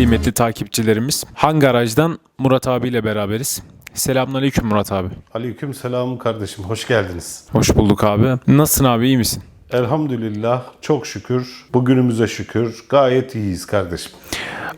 kıymetli takipçilerimiz. Hangi aracdan Murat abiyle beraberiz? Selamünaleyküm Murat abi. Aleyküm selam kardeşim, hoş geldiniz. Hoş bulduk abi. Nasılsın abi iyi misin? Elhamdülillah, çok şükür, bugünümüze şükür, gayet iyiyiz kardeşim.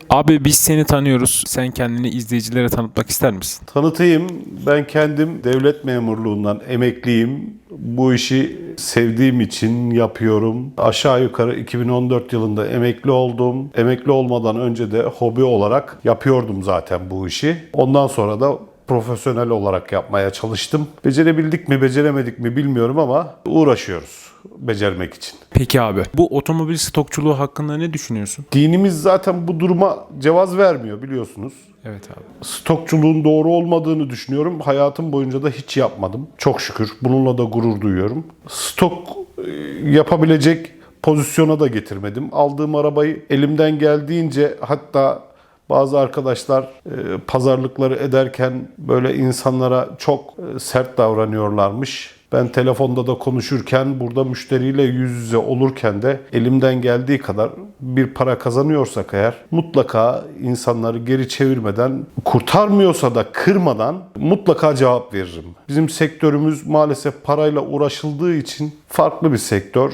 Abi biz seni tanıyoruz. Sen kendini izleyicilere tanıtmak ister misin? Tanıtayım, ben kendim devlet memurluğundan emekliyim. Bu işi sevdiğim için yapıyorum. Aşağı yukarı 2014 yılında emekli oldum. Emekli olmadan önce de hobi olarak yapıyordum zaten bu işi. Ondan sonra da profesyonel olarak yapmaya çalıştım. Becerebildik mi, beceremedik mi bilmiyorum ama uğraşıyoruz becermek için. Peki abi bu otomobil stokçuluğu hakkında ne düşünüyorsun? Dinimiz zaten bu duruma cevaz vermiyor biliyorsunuz. Evet abi. Stokçuluğun doğru olmadığını düşünüyorum. Hayatım boyunca da hiç yapmadım. Çok şükür. Bununla da gurur duyuyorum. Stok e, yapabilecek pozisyona da getirmedim. Aldığım arabayı elimden geldiğince hatta bazı arkadaşlar e, pazarlıkları ederken böyle insanlara çok e, sert davranıyorlarmış. Ben telefonda da konuşurken burada müşteriyle yüz yüze olurken de elimden geldiği kadar bir para kazanıyorsak eğer mutlaka insanları geri çevirmeden kurtarmıyorsa da kırmadan mutlaka cevap veririm. Bizim sektörümüz maalesef parayla uğraşıldığı için farklı bir sektör,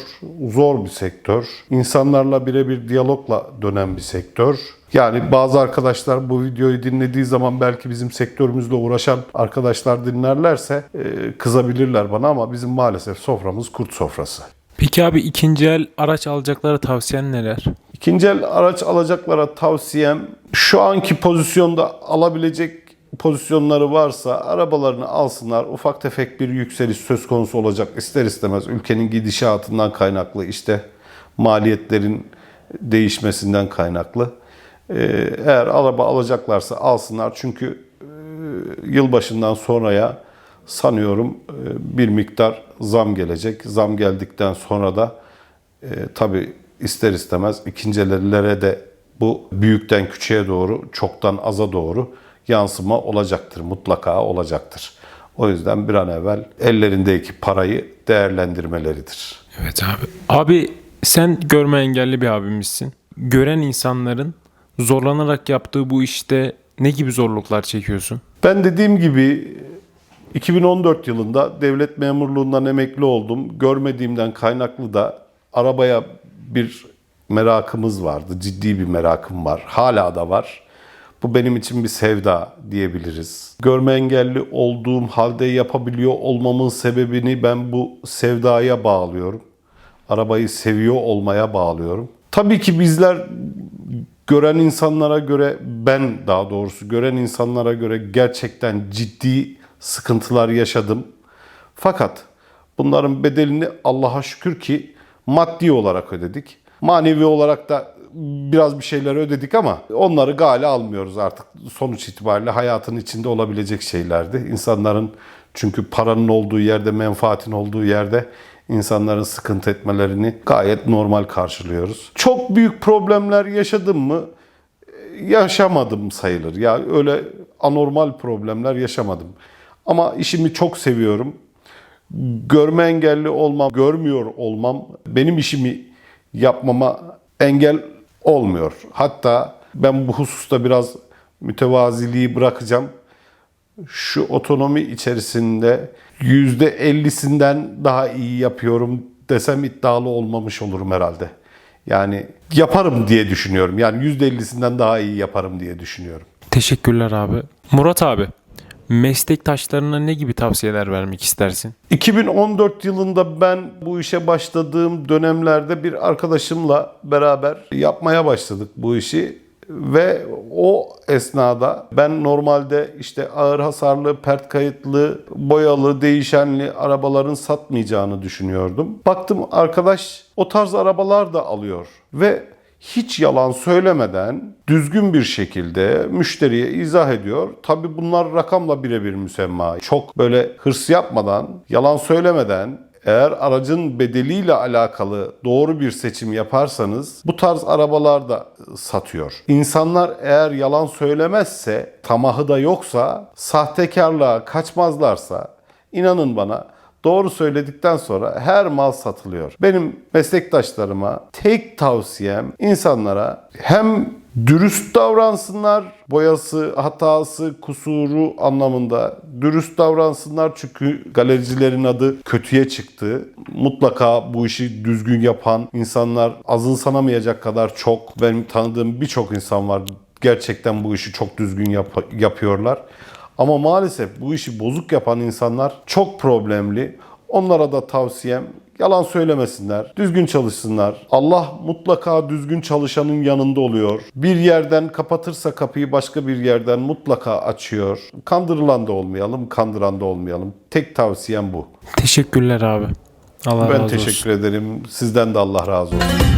zor bir sektör. İnsanlarla birebir diyalogla dönen bir sektör. Yani bazı arkadaşlar bu videoyu dinlediği zaman belki bizim sektörümüzle uğraşan arkadaşlar dinlerlerse e, kızabilirler bana ama bizim maalesef soframız kurt sofrası. Peki abi ikinci el araç alacaklara tavsiyen neler? İkinci el araç alacaklara tavsiyem şu anki pozisyonda alabilecek pozisyonları varsa arabalarını alsınlar. Ufak tefek bir yükseliş söz konusu olacak ister istemez ülkenin gidişatından kaynaklı işte maliyetlerin değişmesinden kaynaklı. Ee, Eğer araba alacaklarsa alsınlar çünkü e, yılbaşından sonraya sanıyorum e, bir miktar zam gelecek. Zam geldikten sonra da e, tabii ister istemez ikinci ellere de bu büyükten küçüğe doğru, çoktan aza doğru yansıma olacaktır. Mutlaka olacaktır. O yüzden bir an evvel ellerindeki parayı değerlendirmeleridir. Evet abi. Abi sen görme engelli bir abimizsin. Gören insanların zorlanarak yaptığı bu işte ne gibi zorluklar çekiyorsun? Ben dediğim gibi 2014 yılında devlet memurluğundan emekli oldum. Görmediğimden kaynaklı da arabaya bir merakımız vardı. Ciddi bir merakım var. Hala da var. Bu benim için bir sevda diyebiliriz. Görme engelli olduğum halde yapabiliyor olmamın sebebini ben bu sevdaya bağlıyorum. Arabayı seviyor olmaya bağlıyorum. Tabii ki bizler gören insanlara göre ben daha doğrusu gören insanlara göre gerçekten ciddi sıkıntılar yaşadım. Fakat bunların bedelini Allah'a şükür ki maddi olarak ödedik. Manevi olarak da biraz bir şeyler ödedik ama onları gale almıyoruz artık. Sonuç itibariyle hayatın içinde olabilecek şeylerdi. İnsanların çünkü paranın olduğu yerde, menfaatin olduğu yerde insanların sıkıntı etmelerini gayet normal karşılıyoruz. Çok büyük problemler yaşadım mı? Yaşamadım sayılır. Ya öyle anormal problemler yaşamadım. Ama işimi çok seviyorum. Görme engelli olmam, görmüyor olmam benim işimi yapmama engel olmuyor. Hatta ben bu hususta biraz mütevaziliği bırakacağım. Şu otonomi içerisinde %50'sinden daha iyi yapıyorum desem iddialı olmamış olurum herhalde. Yani yaparım diye düşünüyorum. Yani %50'sinden daha iyi yaparım diye düşünüyorum. Teşekkürler abi. Murat abi, meslektaşlarına ne gibi tavsiyeler vermek istersin? 2014 yılında ben bu işe başladığım dönemlerde bir arkadaşımla beraber yapmaya başladık bu işi. Ve o esnada ben normalde işte ağır hasarlı, pert kayıtlı, boyalı, değişenli arabaların satmayacağını düşünüyordum. Baktım arkadaş o tarz arabalar da alıyor ve hiç yalan söylemeden düzgün bir şekilde müşteriye izah ediyor. Tabi bunlar rakamla birebir müsemma. Çok böyle hırs yapmadan, yalan söylemeden eğer aracın bedeliyle alakalı doğru bir seçim yaparsanız bu tarz arabalar da satıyor. İnsanlar eğer yalan söylemezse, tamahı da yoksa, sahtekarlığa kaçmazlarsa inanın bana doğru söyledikten sonra her mal satılıyor. Benim meslektaşlarıma tek tavsiyem insanlara hem dürüst davransınlar, boyası, hatası, kusuru anlamında dürüst davransınlar çünkü galericilerin adı kötüye çıktı. Mutlaka bu işi düzgün yapan insanlar azımsanamayacak kadar çok. Benim tanıdığım birçok insan var. Gerçekten bu işi çok düzgün yap- yapıyorlar. Ama maalesef bu işi bozuk yapan insanlar çok problemli. Onlara da tavsiyem yalan söylemesinler, düzgün çalışsınlar. Allah mutlaka düzgün çalışanın yanında oluyor. Bir yerden kapatırsa kapıyı başka bir yerden mutlaka açıyor. Kandırılan da olmayalım, kandıran da olmayalım. Tek tavsiyem bu. Teşekkürler abi. Allah Ben razı olsun. teşekkür ederim. Sizden de Allah razı olsun.